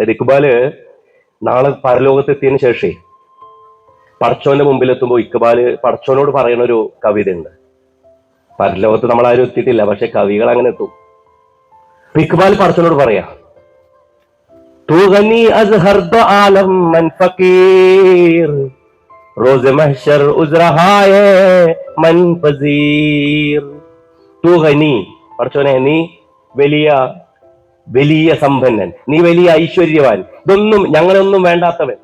അതായത് ഇക്ബാൽ നാളെ പരലോകത്തെത്തിയതിനു ശേഷേ പടച്ചോന്റെ മുമ്പിൽ എത്തുമ്പോൾ ഇക്ബാൽ പടച്ചോനോട് പറയുന്ന ഒരു കവിതയുണ്ട്. പരലോകത്ത് നമ്മൾ ആരും എത്തിയിട്ടില്ല പക്ഷെ കവികൾ അങ്ങനെ എത്തും. ഇക്ബാൽ പടച്ചോനോട് പറയാ അസ്ഹർ ദോ ആലം മൻ ഫക്കീർ റോസ് മഹ്ശർ ഉസ്രഹായേ മൻ ഫസീർ. തൂഗനി പടച്ചോനെ നീ വലിയ വലിയ സമ്പന്നൻ. നീ വലിയ ഐശ്വര്യവാൻ. ഇതൊന്നും ഞങ്ങളൊന്നും വേണ്ടാത്തവൻ.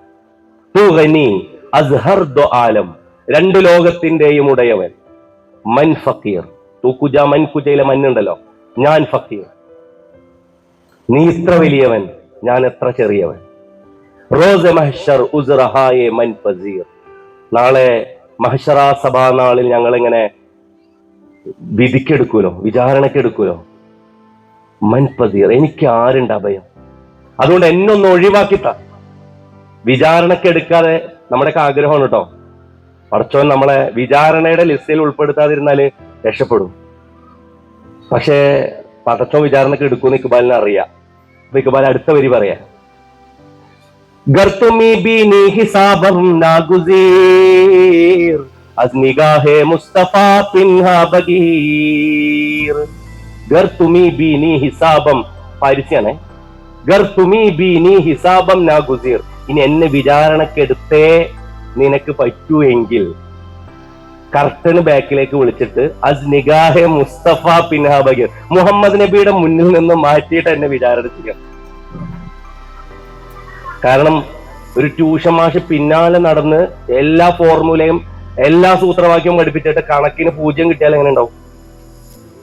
ദോ ആലം. രണ്ട് ലോകത്തിന്റെയും ഉടയവൻ. മൻ ഫക്കീർ. തൂക്കുജ മൻ കുജയിലെ മഞ്ഞുണ്ടല്ലോ ഞാൻ ഫക്കീർ. നീ ഇത്ര വലിയവൻ. ഞാൻ എത്ര ചെറിയവൻ. റോസ് നാളെ മഹ്ഷറ സഭാ നാളിൽ ഞങ്ങളിങ്ങനെ വിധിക്കെടുക്കൂലോ? വിചാരണക്കെടുക്കൂലോ? മൻ ഫസീർ എനിക്ക് ആരുണ്ട് അഭയം. അതുകൊണ്ട് എന്നെ ഒന്ന് ഒഴിവാക്കിത്ത വിചാരണക്കെടുക്കാതെ നമ്മുടെയൊക്കെ ആഗ്രഹമാണ് കേട്ടോ. പടച്ചോൻ നമ്മളെ വിചാരണയുടെ ലിസ്റ്റിൽ ഉൾപ്പെടുത്താതിരുന്നാൽ രക്ഷപ്പെടും. പക്ഷേ പടച്ചോൻ വിചാരണക്ക് എടുക്കുമെന്ന് ഇക്ബാലിന് അറിയാം. അപ്പൊ ഇക്ബാൽ അടുത്ത വരി പറയാ. ഗർത്തുമി അസ് മുസ്തഫ ഹിസാബം. ഹിസാബം ഇനി എന്നെ വിചാരണക്കെടുത്തേ നിനക്ക് പറ്റൂ എങ്കിൽ. കർട്ടന് ബാക്കിലേക്ക് വിളിച്ചിട്ട് അസ് നിഗാഹെ മുസ്തഫ പിൻഹ മുഹമ്മദ് നബിയുടെ മുന്നിൽ നിന്ന് മാറ്റിയിട്ട് എന്നെ വിചാരണ ചെയ്യാം കാരണം ഒരു ട്യൂഷൻ മാഷ് പിന്നാലെ നടന്ന് എല്ലാ ഫോർമുലയും എല്ലാ സൂത്രവാക്യവും പഠിപ്പിച്ചിട്ട് കണക്കിന് പൂജ്യം കിട്ടിയാൽ എങ്ങനെ ഉണ്ടാവും?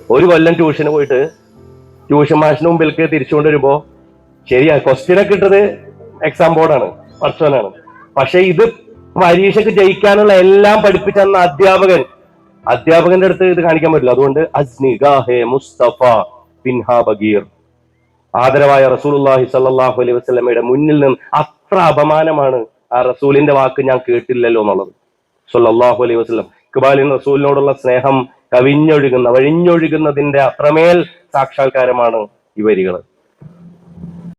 ഒരു കൊല്ലം ട്യൂഷന് പോയിട്ട് ട്യൂഷൻ മാഷിന് മുമ്പിലേക്ക് തിരിച്ചുകൊണ്ട് വരുമ്പോ ശരിയാ ക്വസ്റ്റ്യനൊക്കെ ഇട്ടത് എക്സാം ബോർഡാണ് പർച്ചോനാണ് പക്ഷെ ഇത് പരീക്ഷയ്ക്ക് ജയിക്കാനുള്ള എല്ലാം പഠിപ്പിച്ച അധ്യാപകൻ അധ്യാപകന്റെ അടുത്ത് ഇത് കാണിക്കാൻ പറ്റില്ല. അതുകൊണ്ട് അസ്നിഗാഹെ മുസ്തഫ പിൻഹ ബഗീർ. ആദരവായ റസൂലുള്ളാഹി സല്ലാഹു അലൈഹി വസ്ലമയുടെ മുന്നിൽ നിന്ന് അത്ര അപമാനമാണ് ആ റസൂലിന്റെ വാക്ക് ഞാൻ കേട്ടില്ലല്ലോ എന്നുള്ളത്. സല്ലാഹു അലൈഹി വസ്ലം ഇക്ബാലിൻ റസൂലിനോടുള്ള സ്നേഹം കവിഞ്ഞൊഴുകുന്ന വഴിഞ്ഞൊഴുകുന്നതിന്റെ അത്രമേൽ സാക്ഷാത്കാരമാണ് ഈ വരികൾ